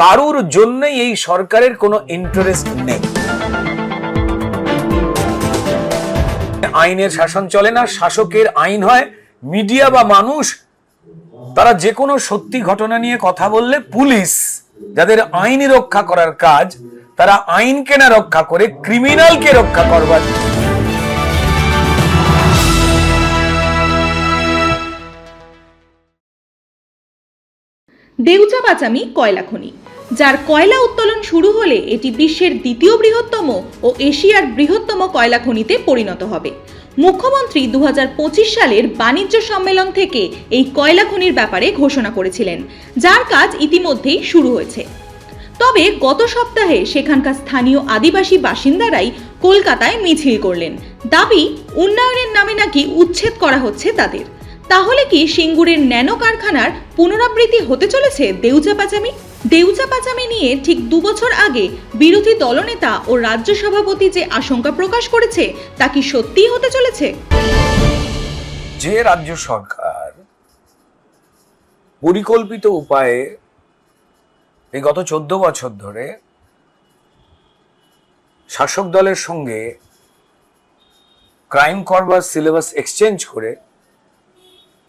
কারুর জন্যই এই সরকারের কোনো ইন্টারেস্ট নেই। আইনের শাসন চলে না, শাসকের আইন হয় মিডিয়া বা মানুষ, তারা যে কোনো সত্যি ঘটনা নিয়ে কথা বললে পুলিশ, যাদের আইন রক্ষা করার কাজ, তারা আইনকে না রক্ষা করে ক্রিমিনালকে রক্ষা করবার দেউচা পাচামি কয়লা খনি। যার কয়লা উত্তোলন শুরু হলে এটি বিশ্বের দ্বিতীয় বৃহত্তম ও এশিয়ার বৃহত্তম কয়লা খনিতে পরিণত হবে। মুখ্যমন্ত্রী দু হাজার পঁচিশ সালের বাণিজ্য সম্মেলন থেকে এই কয়লা খনির ব্যাপারে ঘোষণা করেছিলেন, যার কাজ ইতিমধ্যেই শুরু হয়েছে। তবে গত সপ্তাহে সেখানকার স্থানীয় আদিবাসী বাসিন্দারাই কলকাতায় মিছিল করলেন। দাবি, উন্নয়নের নামে নাকি উচ্ছেদ করা হচ্ছে তাদের। তাহলে কি সিঙ্গুরের ন্যানো কারখানার পুনরাবৃত্তি হতে চলেছে দেউচা পাচামি? দেউচা পাচামি নিয়ে ঠিক দুবছর আগে বিরোধী দলনেতা ও রাজ্য সভাপতি যে আশঙ্কা প্রকাশ করেছে, তা কি সত্যিই হতে চলেছে? যে রাজ্য সরকার পরিকল্পিত উপায়ে এই গত চোদ্দ বছর ধরে শাসক দলের সঙ্গে ক্রাইম করবার সিলেবাস এক্সচেঞ্জ করে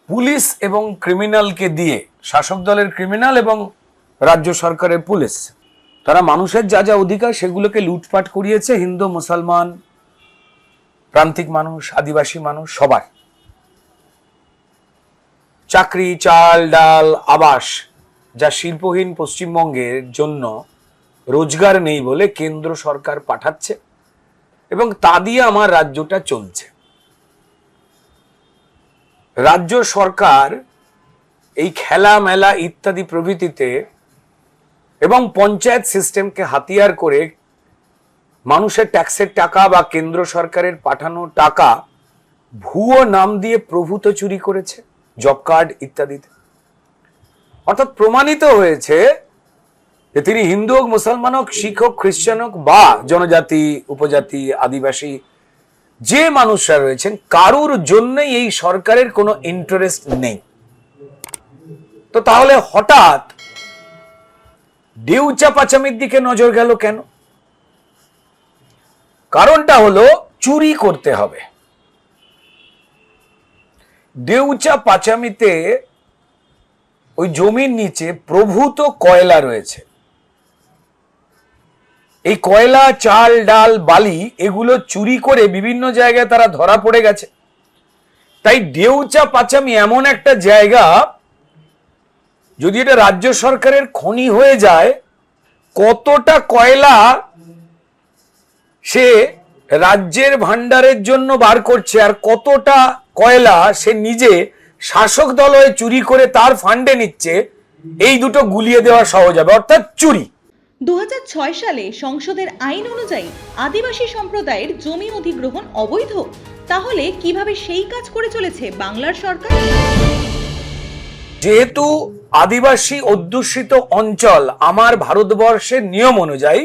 পুলিশ এবং ক্রিমিনালকে দিয়ে, শাসক দলের ক্রিমিনাল এবং রাজ্য সরকারের পুলিশ, তারা মানুষের যা যা অধিকার সেগুলোকে লুটপাট করিয়েছে, হিন্দু, মুসলমান, প্রান্তিক মানুষ, আদিবাসী মানুষ সবার চাকরি, চাল, ডাল, আবাস, যা শিল্পহীন পশ্চিমবঙ্গের জন্য রোজগার নেই বলে কেন্দ্র সরকার পাঠাচ্ছে এবং তা দিয়ে আমার রাজ্যটা চলছে। রাজ্য সরকার এই খেলা মেলা ইত্যাদি প্রভৃতিতে এবং পঞ্চায়েত সিস্টেমকে হাতিয়ার করে মানুষের ট্যাক্সের টাকা বা কেন্দ্র সরকারের পাঠানো টাকা ভুয়ো নাম দিয়ে প্রভূত চুরি করেছে, জব কার্ড ইত্যাদিতে। অর্থাৎ প্রমাণিত হয়েছে যে তিনি হিন্দু হোক, মুসলমান হোক, শিখ হোক, খ্রিস্টান হোক বা জনজাতি, উপজাতি, আদিবাসী যে মানুষরা রয়েছেন, কারুর জন্যই এই সরকারের কোনো ইন্টারেস্ট নেই। তো তাহলে হঠাৎ ডিউচা পাচামির দিকে নজর গেল কেন? কারণটা হলো চুরি করতে হবে। দেউচা পাচামিতে ওই জমির নিচে প্রভূত কয়লা রয়েছে। এই কয়লা, চাল, ডাল, বালি, এগুলো চুরি করে বিভিন্ন জায়গায় তারা ধরা পড়ে গেছে। তাই দেউচা পাচামি এমন একটা জায়গা, যদি এটা রাজ্য সরকারের খনি হয়ে যায়, কতটা কয়লা সে রাজ্যের ভান্ডারের জন্য বার করছে আর কতটা কয়লা সে নিজে শাসক দল হয়ে চুরি করে তার ফান্ডে নিচ্ছে, এই দুটো গুলিয়ে দেওয়া সহজ হবে। অর্থাৎ চুরি। দুহাজার ছয় সালে সংসদের আইন অনুযায়ী আদিবাসী সম্প্রদায়ের জমি অধিগ্রহণ অবৈধ, তাহলে কীভাবে সেই কাজ করে চলেছে বাংলার সরকার? যেহেতু আদিবাসী অধ্যুষিত অঞ্চল আমার ভারতবর্ষের নিয়ম অনুযায়ী,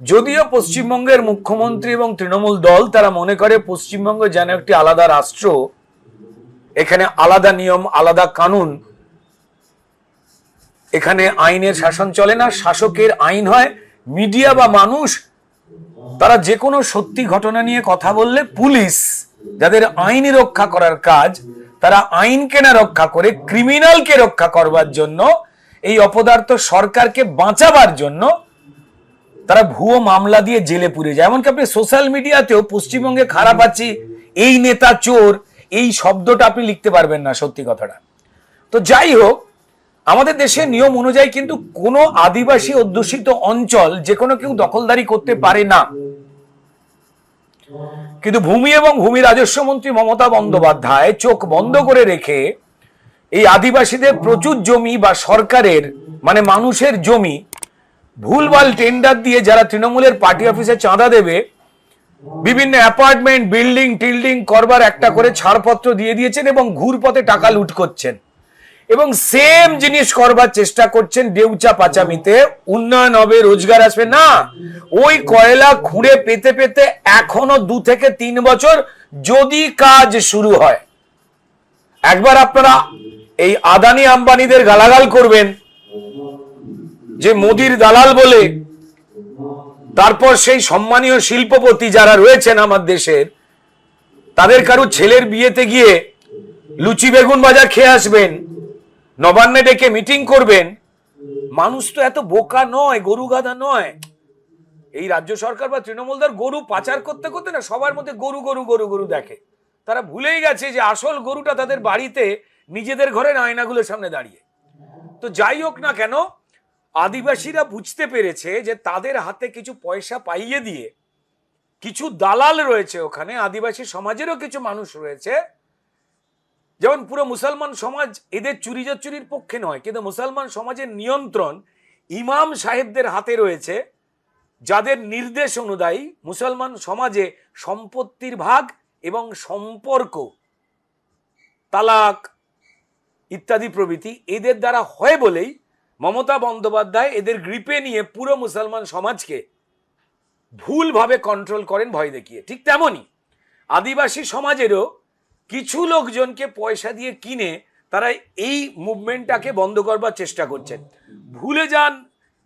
যদিও পশ্চিমবঙ্গের মুখ্যমন্ত্রী এবং তৃণমূল দল তারা মনে করে পশ্চিমবঙ্গ যেন একটি আলাদা রাষ্ট্র, এখানে আলাদা নিয়ম, আলাদা কানুন এখানে আইনের শাসন চলে না, শাসকের আইন হয়, মিডিয়া বা মানুষ, তারা যে কোনো সত্যি ঘটনা নিয়ে কথা বললে পুলিশ, যাদের আইন রক্ষা করার কাজ, তারা আইনকে না রক্ষা করে ক্রিমিনালকে রক্ষা করবার জন্য, এই অপদার্থ সরকারকে বাঁচাবার জন্য তারা ভুয়ো মামলা দিয়ে জেলে পুরে যায়। এমনকি আপনি সোশ্যাল মিডিয়াতেও পশ্চিমবঙ্গে খারাপ আছি, এই নেতা চোর, এই শব্দটা আপনি লিখতে পারবেন না সত্যি কথাটা। তো যাই হোক আমাদের দেশে নিয়ম অনুযায়ী কিন্তু কোনো আদিবাসী অধ্যুষিত অঞ্চল যে কোনো কেউ দখলদারি করতে পারে না। কিন্তু ভূমি এবং ভূমি রাজস্ব মন্ত্রী মমতা বন্দ্যোপাধ্যায় চোখ বন্ধ করে রেখে এই আদিবাসীদের প্রচুর জমি বা সরকারের মানে মানুষের জমি ভুলভাল টেন্ডার দিয়ে যারা তৃণমূলের পার্টি অফিসে চাঁদা দেবে, বিভিন্ন অ্যাপার্টমেন্ট বিল্ডিং টিল্ডিং করবার একটা করে ছাড়পত্র দিয়ে দিয়েছেন এবং ঘুরপথে টাকা লুট করছেন। এবং সেম জিনিস করবার চেষ্টা করছেন ডেউচা পাচামিতে। উন্নয়ন হবে, রোজগার আসবে। না, ওই কয়লা খুঁড়ে পেতে পেতে এখনও দু থেকে তিন বছর যদি কাজ শুরু হয়, একবার আপনারা এই আদানি আম্বানিদের গালাগাল করবেন, যে মোদির দালাল বলে, তারপর সেই সম্মানীয় শিল্পপতি যারা রয়েছেন আমার দেশের, তাদের কারও ছেলের বিয়েতে গিয়ে লুচি বেগুন ভাজা খেয়ে আসবেন নবান্নে ডেকে মিটিং করবেন? মানুষ তো এত বোকা নয়, গরু গাধা নয়। এই রাজ্য সরকার বা তৃণমূল দল গরু পাচার করতে করতে না সবার মধ্যে গরু গরু গরু গরু দেখে। তারা ভুলেই গেছে যে আসল গরুটা তাদের বাড়িতে নিজেদের ঘরের আয়নাগুলোর সামনে দাঁড়িয়ে। তো যাই হোক না কেন, আদিবাসীরা বুঝতে পেরেছে যে তাদের হাতে কিছু পয়সা পাইয়ে দিয়ে কিছু দালাল রয়েছে ওখানে, আদিবাসী সমাজেরও কিছু মানুষ রয়েছে। যেমন পুরো মুসলমান সমাজ এদের চুরি চুরির পক্ষে নয়, কিন্তু মুসলমান সমাজের নিয়ন্ত্রণ ইমাম সাহেবদের হাতে রয়েছে, যাদের নির্দেশ অনুযায়ী মুসলমান সমাজে সম্পত্তির ভাগ এবং সম্পর্ক, তালাক ইত্যাদি প্রভৃতি এদের দ্বারা হয় বলেই মমতা বন্দ্যোপাধ্যায় এদের গ্রিপে নিয়ে পুরো মুসলমান সমাজকে ভুলভাবে কন্ট্রোল করেন, ভয় দেখিয়ে। ঠিক তেমনই আদিবাসী সমাজেরও কিছু লোকজনকে পয়সা দিয়ে কিনে তারা এই মুভমেন্টটাকে বন্ধ করবার চেষ্টা করছেন। ভুলে যান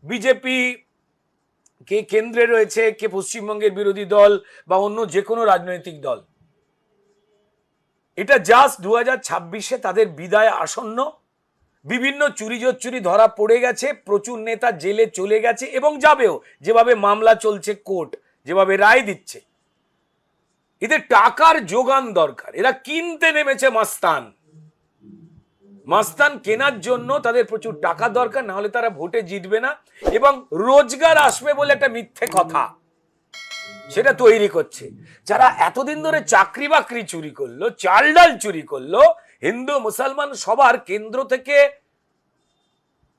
বিজেপি, কে কেন্দ্রে রয়েছে, কে পশ্চিমবঙ্গের বিরোধী দল বা অন্য যে কোনো রাজনৈতিক দল। এটা জাস্ট দু হাজার ছাব্বিশে তাদের বিদায় আসন্ন। বিভিন্ন চুরি চুরি ধরা পড়ে গেছে, প্রচুর নেতা জেলে চলে গেছে এবং যাবেও। যেভাবে মামলা চলছে কোর্ট, যেভাবে রায় দিচ্ছে। এদের টাকার যোগান দরকার। এরা কিনতে নেমেছে মাস্তান। মাস্তান কেনার জন্য তাদের প্রচুর টাকা দরকার না হলে তারা ভোটে জিতবে না এবং রোজগার আসবে বলে একটা মিথ্যে কথা সেটা তৈরি করছে। যারা এতদিন ধরে চাকরি বাকরি চুরি করল, চাল ডাল চুরি করল, হিন্দু, মুসলমান সবার কেন্দ্র থেকে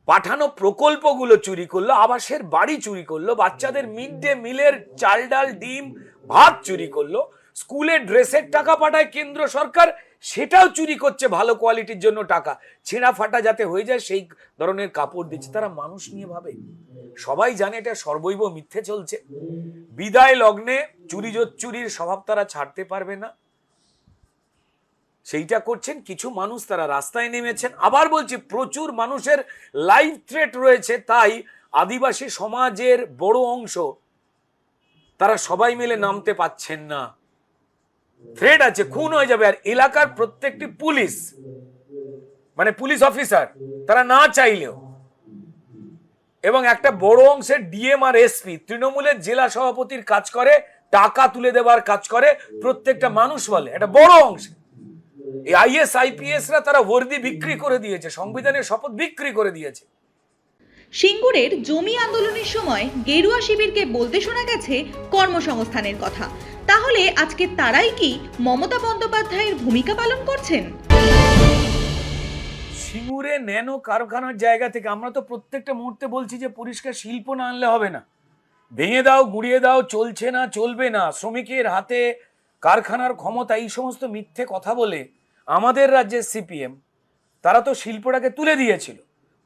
পাঠানো প্রকল্পগুলো চুরি করল, আবাসের বাড়ি চুরি করল, বাচ্চাদের মিড ডে মিলের চাল ডাল, ডিম, ভাত চুরি করল স্কুলে ড্রেসের টাকা পাঠায় কেন্দ্র সরকার, সেটাও চুরি করছে ভালো কোয়ালিটির জন্য টাকা। ছেঁড়া ফাটা যাতে হয়ে যায়, সেই ধরনের কাপড় দিচ্ছে। তারা মানুষ নিয়ে ভাবে। সবাই জানে এটা সর্বৈব মিথ্যে চলছে। বিদায় লগ্নে চুরি চুরির স্বভাব তারা ছাড়তে পারবে না। সেইটা করছেন, কিছু মানুষ তারা রাস্তায় নেমেছেন। আবার বলছি, প্রচুর মানুষের লাইফ থ্রেট রয়েছে। তাই আদিবাসী সমাজের বড় অংশ তারা সবাই মিলে নামতে পাচ্ছেন না। থ্রেড আছে, খুন হয়ে যাবে। আর এলাকার প্রত্যেকটি পুলিশ মানে পুলিশ অফিসার, তারা না চাইলেও। এবং একটা বড় অংশের ডিএম আর এসপি, তৃণমূলের জেলা সভাপতির কাজ করে, টাকা তুলে দেওয়ার কাজ করে, প্রত্যেকটা মানুষ বলে। একটা বড় অংশ। এই আইএস, আইপিএস রা তারা বর্দি বিক্রি করে দিয়েছে, সংবিধানের শপথ বিক্রি করে দিয়েছে। সিঙ্গুরের জমি আন্দোলনের সময় গেরুয়া শিবিরকে বলতে শোনা গেছে কর্মসংস্থানের কথা। তাহলে আজকে তারাই কি মমতা বন্দ্যোপাধ্যায়ের ভূমিকা পালন করছেন? সিঙ্গুরে ন্যানো কারখানার জায়গা থেকে আমরা তো প্রত্যেকটা মুহূর্তে বলছি যে পরিষ্কার শিল্প না আনলে হবে না। ভেঙে দাও, গুড়িয়ে দাও, চলছে না, চলবে না। শ্রমিকের হাতে কারখানার ক্ষমতা, এই সমস্ত মিথ্যে কথা বলে আমাদের রাজ্যের সিপিএম, তারা তো শিল্পটাকে তুলে দিয়েছিল।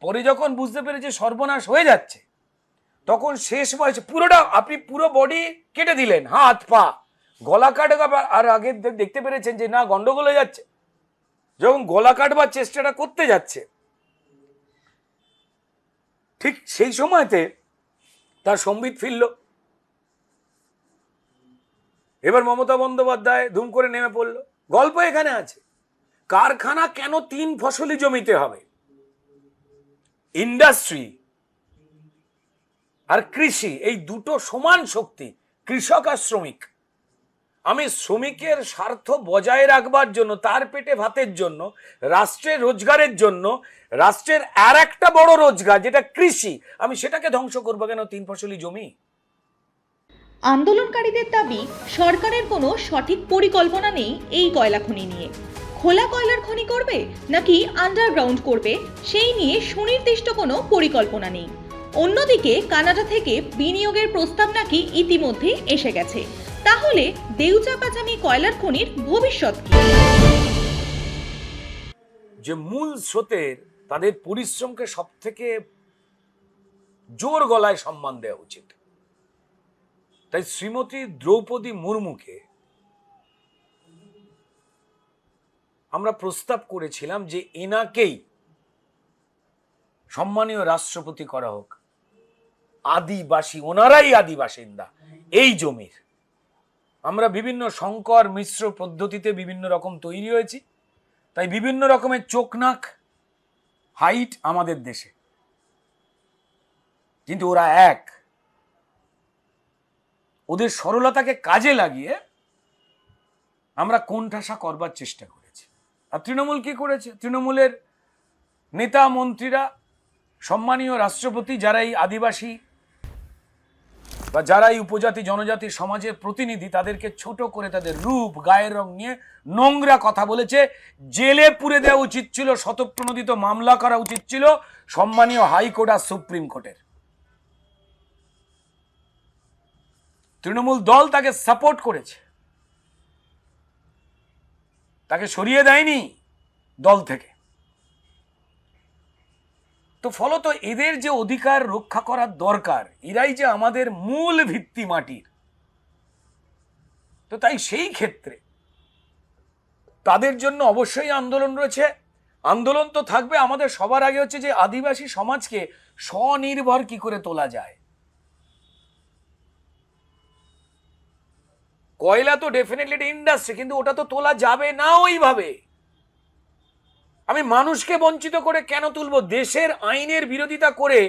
পরে যখন বুঝতে পেরেছে সর্বনাশ হয়ে যাচ্ছে, তখন শেষ বয়সে পুরোটা, আপনি পুরো বডি কেটে দিলেন, হাত, পা। গলা কাটা আর আগে দেখতে পেরেছেন যে না, গন্ডগোল হয়ে যাচ্ছে। যখন গলা কাটবার চেষ্টাটা করতে যাচ্ছে, ঠিক সেই সময়তে তার সম্বিত ফিরল। এবার মমতা বন্দ্যোপাধ্যায় ধুম করে নেমে পড়ল। গল্প এখানে আছে, কারখানা কেন তিন ফসলি জমিতে হবে? ইন্ডাস্ট্রি আর কৃষি, এই দুটো সমান শক্তি, কৃষক আর শ্রমিক। আমি শ্রমিকের স্বার্থ বজায় রাখবার জন্য, তার পেটে ভাতের জন্য রাষ্ট্রের রোজগারের জন্য, রাষ্ট্রের আর একটা বড় রোজগার, যেটা কৃষি, আমি সেটাকে ধ্বংস করব কেন? তিন ফসলি জমি। আন্দোলনকারীদের দাবি, সরকারের কোনো সঠিক পরিকল্পনা নেই এই কয়লা খনি নিয়ে। খোলা কয়লার খনি করবে নাকি আন্ডারগ্রাউন্ড করবে? সেই নিয়ে সুনির্দিষ্ট কোনো পরিকল্পনা নেই। অন্যদিকে কানাডা থেকে বিনিয়োগের প্রস্তাব নাকি ইতিমধ্যেই এসে গেছে। তাহলে দেউচাপাচামি কয়লার খনির ভবিষ্যৎ কি? যে মূল স্রোতের তাদের পরিশ্রমকে সব থেকে জোর গলায় সম্মান দেওয়া উচিত। তাই শ্রীমতী দ্রৌপদী মুর্মুকে আমরা প্রস্তাব করেছিলাম যে এনাকেই সম্মানীয় রাষ্ট্রপতি করা হোক। আদিবাসী, ওনারাই আদি বাসিন্দা এই জমির। আমরা বিভিন্ন সংকর মিশ্র পদ্ধতিতে বিভিন্ন রকম তৈরি হয়েছি। তাই বিভিন্ন রকমের চোখ নাক, হাইট আমাদের দেশে। কিন্তু ওরা এক। ওদের সরলতাকে কাজে লাগিয়ে আমরা কোণঠাসা করবার চেষ্টা করেছি আর তৃণমূল কি করেছে? তৃণমূলের নেতা, মন্ত্রীরা, সম্মানীয় রাষ্ট্রপতি যারা এই আদিবাসী বা যারা এই উপজাতি, জনজাতি, সমাজের প্রতিনিধি, তাদেরকে ছোট করে তাদের রূপ, গায়ের রং নিয়ে নোংরা কথা বলেছে। জেলে পুরে দেওয়া উচিত ছিল শতপ্রণোদিত মামলা করা উচিত ছিল সম্মানীয় হাইকোর্ট আর সুপ্রিম কোর্টের। তৃণমূল দল তাকে সাপোর্ট করেছে। তাকে সরিয়ে দেয়নি দল থেকে। তো ফলত এদের যে অধিকার রক্ষা করার দরকার, এরাই যে আমাদের মূল ভিত্তি মাটির। তো তাই সেই ক্ষেত্রে তাদের জন্য অবশ্যই আন্দোলন রয়েছে। আন্দোলন তো থাকবে আমাদের সবার আগে হচ্ছে যে আদিবাসী সমাজকে স্বনির্ভর কি করে তোলা যায়? কয়লা তো ডেফিনেটলি একটা ইন্ডাস্ট্রি কিন্তু ওটা তো তোলা যাবে না ওইভাবে। আমি মানুষকে বঞ্চিত করে কেন তুলব? দেশের আইনের বিরোধিতা করে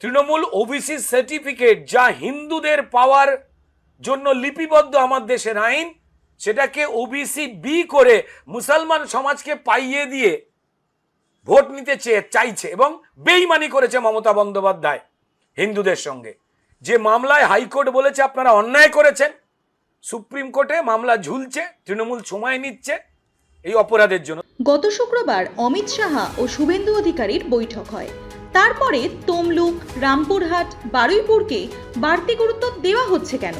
তৃণমূল ওবিসি সার্টিফিকেট যা হিন্দুদের পাওয়ার জন্য লিপিবদ্ধ আমার দেশের আইন, সেটাকে ওবিসি বি করে মুসলমান সমাজকে পাইয়ে দিয়ে ভোট নিতে চেয়ে চাইছে এবং বেইমানি করেছে মমতা বন্দ্যোপাধ্যায় হিন্দুদের সঙ্গে। যে মামলায় হাইকোর্ট বলেছে আপনারা অন্যায় করেছেন সুপ্রিম কোর্টে মামলা ঝুলছে তৃণমূল সময় নিচ্ছে এই অপরাধের জন্য। গত শুক্রবার অমিত সাহা ও শুভেন্দু অধিকারীর বৈঠক হয়। তারপরে তমলুক রামপুরহাট বারুইপুরকে বাড়তি গুরুত্ব দেওয়া হচ্ছে কেন?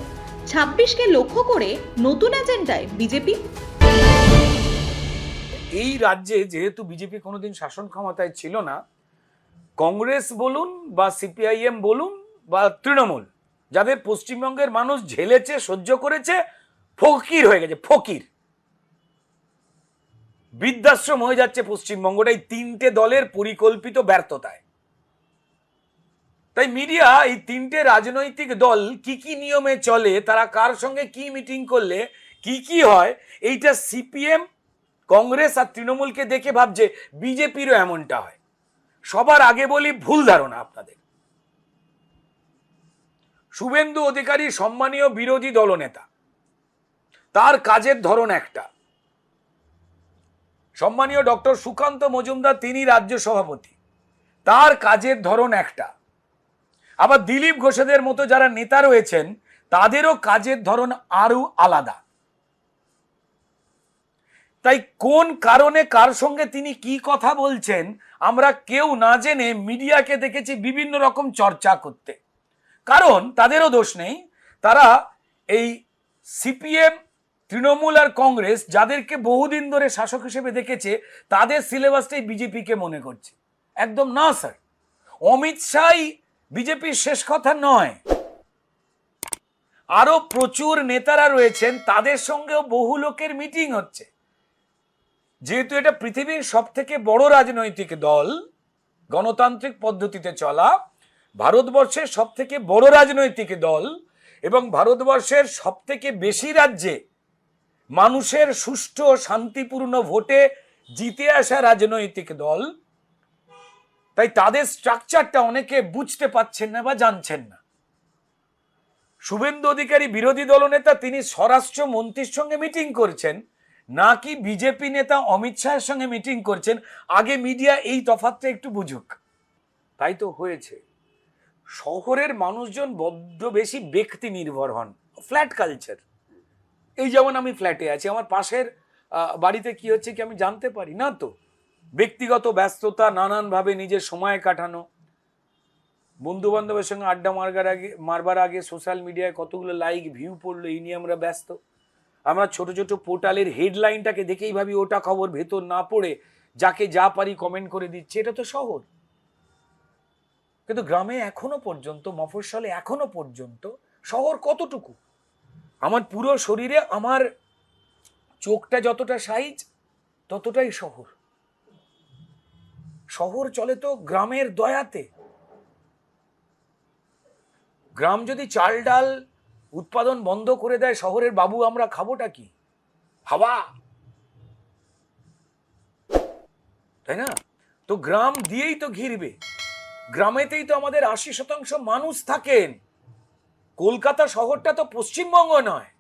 ছাব্বিশকে লক্ষ্য করে নতুন এজেন্ডায় বিজেপি। এই রাজ্যে যেহেতু বিজেপি কোনোদিন শাসন ক্ষমতায় ছিল না কংগ্রেস বলুন বা সিপিআইএম বলুন বা তৃণমূল যাদের পশ্চিমবঙ্গের মানুষ ঝেলেছে, সহ্য করেছে, ফকির হয়ে গেছে, ফকির। বৃদ্ধাশ্রম হয়ে যাচ্ছে পশ্চিমবঙ্গটা এই তিনটে দলের পরিকল্পিত ব্যর্থতায়। তাই মিডিয়া এই তিনটে রাজনৈতিক দল কি কি নিয়মে চলে, তারা কার সঙ্গে কি মিটিং করলে, কি কি হয়, এইটা সিপিএম, কংগ্রেস আর তৃণমূলকে দেখে ভাবছে, বিজেপিরও এমনটা হয়। সবার আগে বলি ভুল ধারণা আপনাদের। শুভেন্দু অধিকারী সম্মানীয় বিরোধী দলনেতা। তার কাজের ধরন একটা। সম্মানীয় ডক্টর সুকান্ত মজুমদার, তিনি রাজ্য সভাপতি। তার কাজের ধরন একটা। আবার দিলীপ ঘোষেদের মতো যারা নেতা রয়েছেন, তাদেরও কাজের ধরন আরও আলাদা। তাই কোন কারণে কার সঙ্গে তিনি কি কথা বলছেন, আমরা কেউ না জেনে মিডিয়াকে দেখেছি বিভিন্ন রকম চর্চা করতে। কারণ তাদেরও দোষ নেই। তারা এই সিপিএম, তৃণমূল আর কংগ্রেস যাদেরকে বহুদিন ধরে শাসক হিসেবে দেখেছে, তাদের সিলেবাসটাই বিজেপিকে মনে করছে। একদম না, স্যার। অমিত শাহ বিজেপির শেষ কথা নয়। আরও প্রচুর নেতারা রয়েছেন, তাদের সঙ্গেও বহু লোকের মিটিং হচ্ছে। যেহেতু এটা পৃথিবীর সব থেকে বড় রাজনৈতিক দল, গণতান্ত্রিক পদ্ধতিতে চলা ভারতবর্ষের সব থেকে বড় রাজনৈতিক দল এবং ভারতবর্ষের সব থেকে বেশি রাজ্যে মানুষের সুষ্ঠু শান্তিপূর্ণ ভোটে জিতে আসা রাজনৈতিক দল। তাই তাদের স্ট্রাকচারটা অনেকে বুঝতে পাচ্ছেন না বা জানছেন না। শুভেন্দু অধিকারী বিরোধী দলনেতা তিনি স্বরাষ্ট্র মন্ত্রীর সঙ্গে মিটিং করছেন, নাকি বিজেপি নেতা অমিত শাহের সঙ্গে মিটিং করছেন, আগে মিডিয়া এই তফাতটা একটু বুঝুক। তাই তো হয়েছে। শহরের মানুষজন বড্ড বেশি ব্যক্তি নির্ভর হন। ফ্ল্যাট কালচার এই যেমন আমি ফ্ল্যাটে আছি, আমার পাশের বাড়িতে কি হচ্ছে কি আমি জানতে পারি না তো? ব্যক্তিগত ব্যস্ততা, নানানভাবে নিজের সময় কাটানো। বন্ধু বান্ধবের সঙ্গে আড্ডা মারবার আগে মারবার আগে সোশ্যাল মিডিয়ায় কতগুলো লাইক ভিউ পড়ল, এই নিয়ে আমরা ব্যস্ত। আমরা ছোট ছোট পোর্টালের হেডলাইনটাকে দেখেই ভাবি, ওটা খবর ভেতর না পড়ে যাকে যা পারি কমেন্ট করে দিচ্ছে, এটা তো শহর। কিন্তু গ্রামে এখনও পর্যন্ত, মফস্বলে এখনও পর্যন্ত, শহর কতটুকু? আমার পুরো শরীরে, আমার চোখটা যতটা সাইজ, ততটাই শহর। শহর চলে তো গ্রামের দয়াতে। গ্রাম যদি চাল ডাল উৎপাদন বন্ধ করে দেয়, শহরের বাবু আমরা খাবোটা কি? হাওয়া! তাই না? তো গ্রাম দিয়েই তো ঘিরবে। গ্রামেতেই তো আমাদের আশি শতাংশ মানুষ থাকেন। কলকাতা শহরটা তো পশ্চিমবঙ্গ নয়।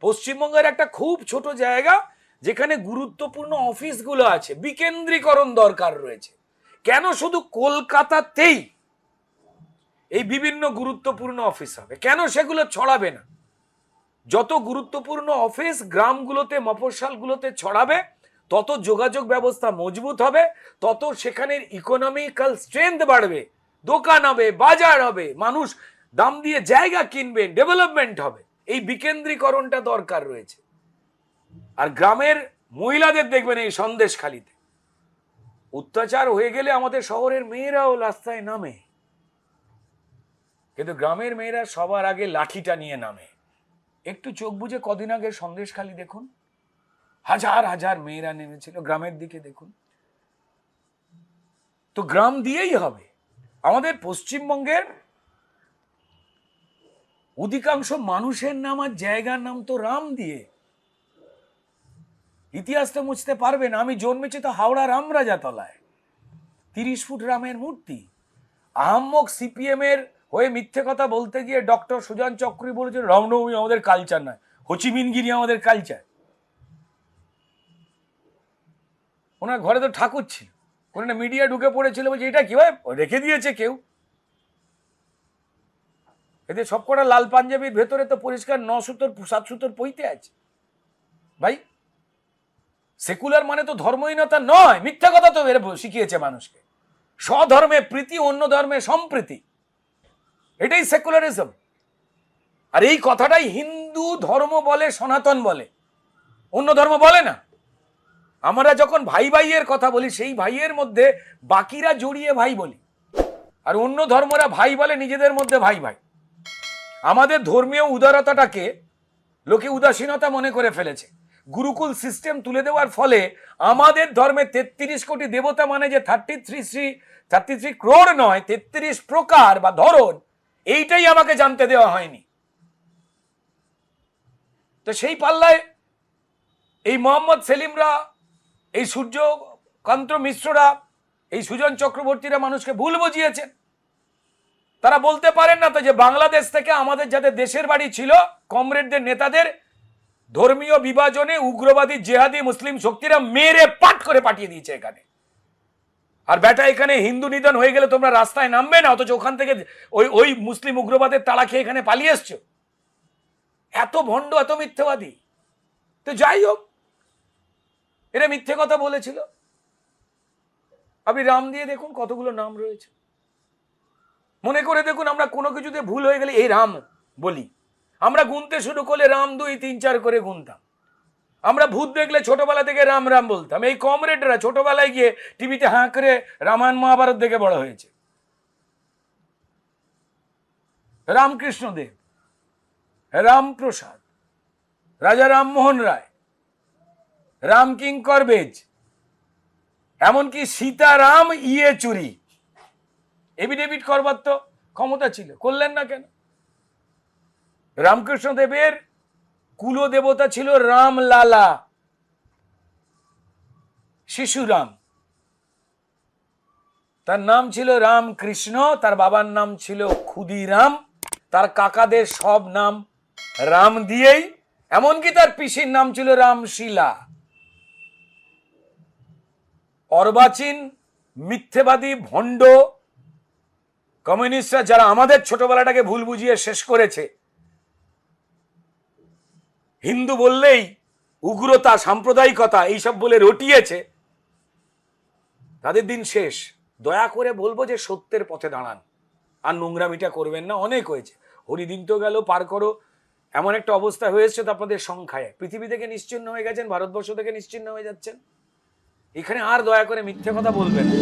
পশ্চিমবঙ্গের একটা খুব ছোট জায়গা, যেখানে গুরুত্বপূর্ণ অফিসগুলো আছে, বিকেন্দ্রীকরণ দরকার রয়েছে। কেন শুধু কলকাতাতেই এই বিভিন্ন গুরুত্বপূর্ণ অফিস হবে? কেন সেগুলো ছড়াবে না? যত গুরুত্বপূর্ণ অফিস গ্রামগুলোতে, মফস্বলগুলোতে ছড়াবে তত যোগাযোগ ব্যবস্থা মজবুত হবে, তত সেখানের ইকোনমিক্যাল স্ট্রেংথ বাড়বে। দোকান হবে, বাজার হবে, মানুষ দাম দিয়ে জায়গা কিনবে ডেভেলপমেন্ট হবে। এই বিকেন্দ্রীকরণটা দরকার রয়েছে। আর গ্রামের মহিলাদের দেখবেন এই সন্দেশখালিতে। অত্যাচার হয়ে গেলে আমাদের শহরের মেয়েরাও রাস্তায় নামে। কিন্তু গ্রামের মেয়েরা সবার আগে লাঠিটা নিয়ে নামে। একটু চোখ বুঝে কদিন আগে সন্দেশখালি দেখুন। হাজার হাজার মেয়েরা নেমেছিল গ্রামের দিকে, দেখুন। তো গ্রাম দিয়েই হবে। আমাদের পশ্চিমবঙ্গের অধিকাংশ মানুষের নাম আর জায়গার নাম তো রাম দিয়ে। ইতিহাস তো মুছতে পারবে না। আমি জন্মেছি তো হাওড়া রামরাজা তলায়। তিরিশ ফুট রামের মূর্তি। আহম্মক সিপিএম এর হয়ে মিথ্যে কথা বলতে গিয়ে ডক্টর সুজন চক্রী বলেছে রামনবমী আমাদের কালচার নয়। হোচিমিনগিরি আমাদের কালচার ওনার ঘরে তো ঠাকুর ছিল। ওখানে মিডিয়া ঢুকে পড়েছিল বলছে, এটা কি ভাই? রেখে দিয়েছে কেউ? এদের সবকটা লাল পাঞ্জাবির ভেতরে তো পরিষ্কার ন সুতোর, সাত সুতোর পইতে আছে। ভাই, সেকুলার মানে তো ধর্মহীনতা নয়। মিথ্যা কথা তো শিখিয়েছে মানুষকে। স্বধর্মে প্রীতি, অন্য ধর্মে সম্প্রীতি। এটাই সেকুলারিজম আর এই কথাটাই হিন্দু ধর্ম বলে, সনাতন বলে। অন্য ধর্ম বলে না। আমরা যখন ভাই ভাইয়ের কথা বলি, সেই ভাইয়ের মধ্যে বাকিরা জড়িয়ে ভাই বলি। আর অন্য ধর্মরা ভাই বলে, নিজেদের মধ্যে ভাই ভাই। আমাদের ধর্মীয় উদারতাটাকে লোকে উদাসীনতা মনে করে ফেলেছে। গুরুকুল সিস্টেম তুলে দেওয়ার ফলে আমাদের ধর্মে তেত্রিশ কোটি দেবতা মানে যে থার্টি থ্রি শ্রী থার্টি থ্রি ক্রোড় নয়, তেত্রিশ প্রকার বা ধরন, এইটাই আমাকে জানতে দেওয়া হয়নি। তো সেই পাল্লায় এই মোহাম্মদ সেলিমরা এই সূর্যকান্ত মিশ্ররা, এই সুজন চক্রবর্তীরা মানুষকে ভুল বুঝিয়েছেন তারা বলতে পারেন না তো যে বাংলাদেশ থেকে আমাদের যাদের দেশের বাড়ি ছিল, কমরেডদের নেতাদের, ধর্মীয় বিভাজনে উগ্রবাদী জেহাদি মুসলিম শক্তিরা মেরে পাট করে পাঠিয়ে দিয়েছে এখানে। আর বেটা, এখানে হিন্দু নিধন হয়ে গেলে তোমরা রাস্তায় নামবে না, অথচ ওখান থেকে ওই ওই মুসলিম উগ্রবাদের তাড়া খেয়ে এখানে পালিয়ে এসছো। এত ভণ্ড, এত মিথ্যেবাদী। তো যাই হোক এরা মিথ্যে কথা বলেছিল। আপনি রাম দিয়ে দেখুন কতগুলো নাম রয়েছে। মনে করে দেখুন আমরা কোনো কিছুতে ভুল হয়ে গেলে, এই রাম বলি। আমরা গুনতে শুরু করলে রাম দুই, তিন, চার করে গুনতাম। আমরা ভূত দেখলে ছোটবেলা থেকে রাম রাম বলতাম। এই কমরেডরা ছোটবেলায় গিয়ে টিভিতে হাঁ করে রামায়ণ মহাভারত দেখে বড় হয়েছে। রামকৃষ্ণ দেব রামপ্রসাদ, রাজা রামমোহন রায় রাম কিঙ্কর বেজ এমনকি সীতারাম ইয়ে চুরি। এভিডেভিট করবার তো ক্ষমতা ছিল, করলেন না কেন? রামকৃষ্ণ দেবের কুলদেবতা ছিল রাম রামলালা, শিশুরাম। তার নাম ছিল রামকৃষ্ণ, তার বাবার নাম ছিল ক্ষুদিরাম, তার কাকাদের সব নাম রাম দিয়েই, এমনকি তার পিসির নাম ছিল রামশিলা। অর্বাচীন, মিথ্যেবাদী, ভণ্ড কমিউনিস্টরা যারা আমাদের ছোটবেলাটাকে ভুল বুঝিয়ে শেষ করেছে। হিন্দু বললেই উগ্রতা, সাম্প্রদায়িকতা এইসব বলে রটিয়েছে। তাদের দিন শেষ। দয়া করে বলব যে সত্যের পথে দাঁড়ান। আর নোংরামিটা করবেন না, অনেক হয়েছে। হরিদিন তো গেল, পার করো। এমন একটা অবস্থা হয়েছে তো আপনাদের সংখ্যায়। পৃথিবী থেকে নিশ্চিন্ন হয়ে গেছেন, ভারতবর্ষ থেকে নিশ্চিন্ন হয়ে যাচ্ছেন। এখানে আর দয়া করে মিথ্যে কথা বলবেন না।